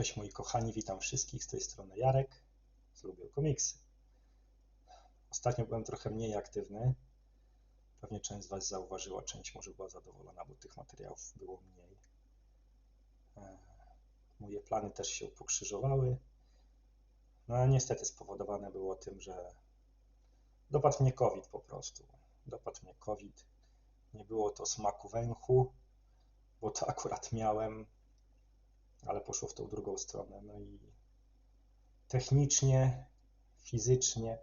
Cześć moi kochani, witam wszystkich, z tej strony Jarek, z Lubię Komiksy. Ostatnio byłem trochę mniej aktywny. Pewnie część z Was zauważyła, część może była zadowolona, bo tych materiałów było mniej. E, moje plany też się pokrzyżowały. No a niestety spowodowane było tym, że dopadł mnie COVID po prostu. Dopadł mnie COVID. Nie było to smaku węchu, bo to akurat miałem ale poszło w tą drugą stronę. No i technicznie, fizycznie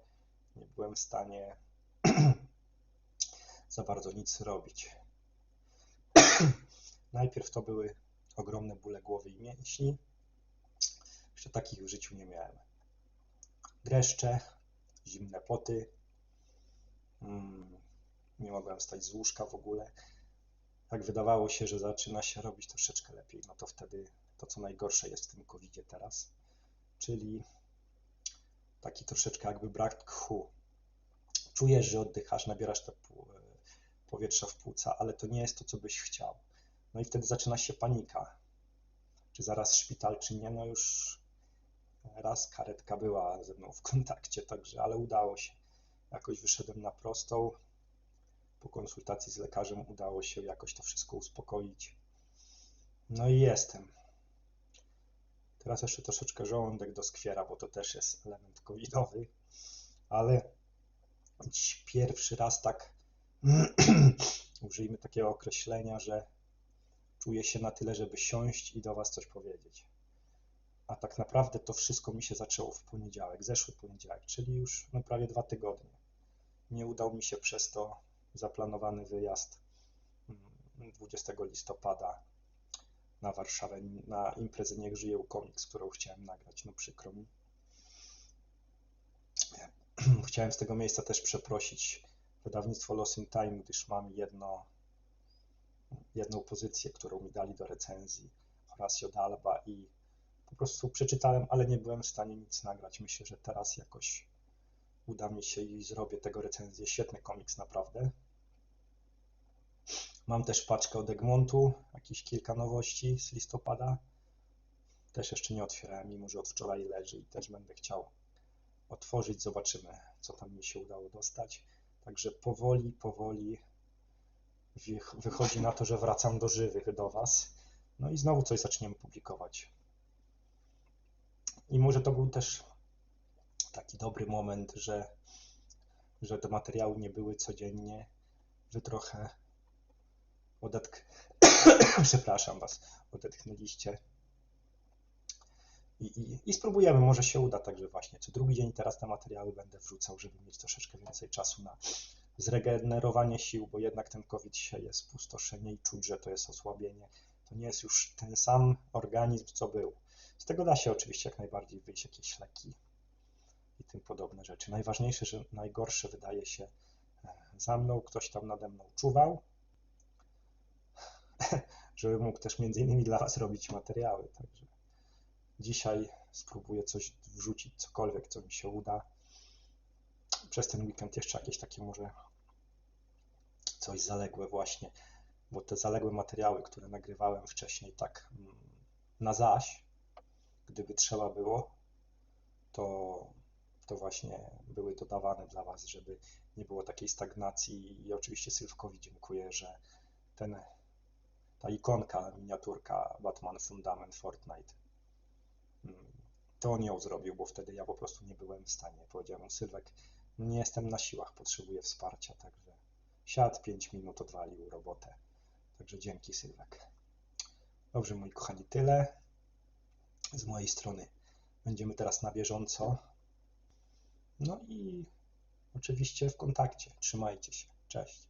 nie byłem w stanie za bardzo nic robić. Najpierw to były ogromne bóle głowy i mięśni. Jeszcze takich w życiu nie miałem. Dreszcze, zimne poty. Mm, nie mogłem wstać z łóżka w ogóle. Jak wydawało się, że zaczyna się robić troszeczkę lepiej, no to wtedy to, co najgorsze jest w tym covid teraz, czyli taki troszeczkę jakby brak tchu. Czujesz, że oddychasz, nabierasz te powietrza w płuca, ale to nie jest to, co byś chciał. No i wtedy zaczyna się panika. Czy zaraz szpital, czy nie, no już raz karetka była ze mną w kontakcie, także, ale udało się. Jakoś wyszedłem na prostą. Po konsultacji z lekarzem udało się jakoś to wszystko uspokoić. No i jestem. Teraz jeszcze troszeczkę żołądek doskwiera, bo to też jest element covidowy, ale dziś pierwszy raz tak użyjmy takiego określenia, że czuję się na tyle, żeby siąść i do Was coś powiedzieć. A tak naprawdę to wszystko mi się zaczęło w poniedziałek, zeszły poniedziałek, czyli już no, prawie dwa tygodnie. Nie udał mi się przez to zaplanowany wyjazd 20 mm, listopada na Warszawę, na imprezę Niech żyje komiks, którą chciałem nagrać. No przykro mi. Chciałem z tego miejsca też przeprosić wydawnictwo Lost in Time, gdyż mam jedno, jedną pozycję, którą mi dali do recenzji Horacio Dalba i po prostu przeczytałem, ale nie byłem w stanie nic nagrać. Myślę, że teraz jakoś uda mi się i zrobię tego recenzję. Świetny komiks, naprawdę. Mam też paczkę od Egmontu, jakieś kilka nowości z listopada. Też jeszcze nie otwierałem, mimo że od wczoraj leży i też będę chciał otworzyć. Zobaczymy, co tam mi się udało dostać. Także powoli, powoli wychodzi na to, że wracam do żywych do Was. No i znowu coś zaczniemy publikować. I może to był też taki dobry moment, że, że te materiały nie były codziennie. Wy trochę odetk... przepraszam Was, odetchnęliście. I, i, I spróbujemy, może się uda, także właśnie co drugi dzień teraz te materiały będę wrzucał, żeby mieć troszeczkę więcej czasu na zregenerowanie sił, bo jednak ten COVID sieje spustoszenie i czuć, że to jest osłabienie. To nie jest już ten sam organizm, co był. Z tego da się oczywiście jak najbardziej wyjść jakieś leki i tym podobne rzeczy. Najważniejsze, że najgorsze wydaje się e, za mną, ktoś tam nade mną czuwał, żeby mógł też między innymi dla Was robić materiały. Także dzisiaj spróbuję coś wrzucić, cokolwiek, co mi się uda. Przez ten weekend jeszcze jakieś takie może coś zaległe właśnie, bo te zaległe materiały, które nagrywałem wcześniej tak mm, na zaś, gdyby trzeba było, to, to właśnie były dodawane dla Was, żeby nie było takiej stagnacji i oczywiście Sylwkowi dziękuję, że ten ta ikonka, miniaturka Batman Fundament Fortnite. Mm, to on ją zrobił, bo wtedy ja po prostu nie byłem w stanie. Powiedziałem mu, Sylwek, nie jestem na siłach, potrzebuję wsparcia, także siadł 5 minut, odwalił robotę. Także dzięki Sylwek. Dobrze, moi kochani, tyle z mojej strony. Będziemy teraz na bieżąco. No i oczywiście w kontakcie. Trzymajcie się. Cześć.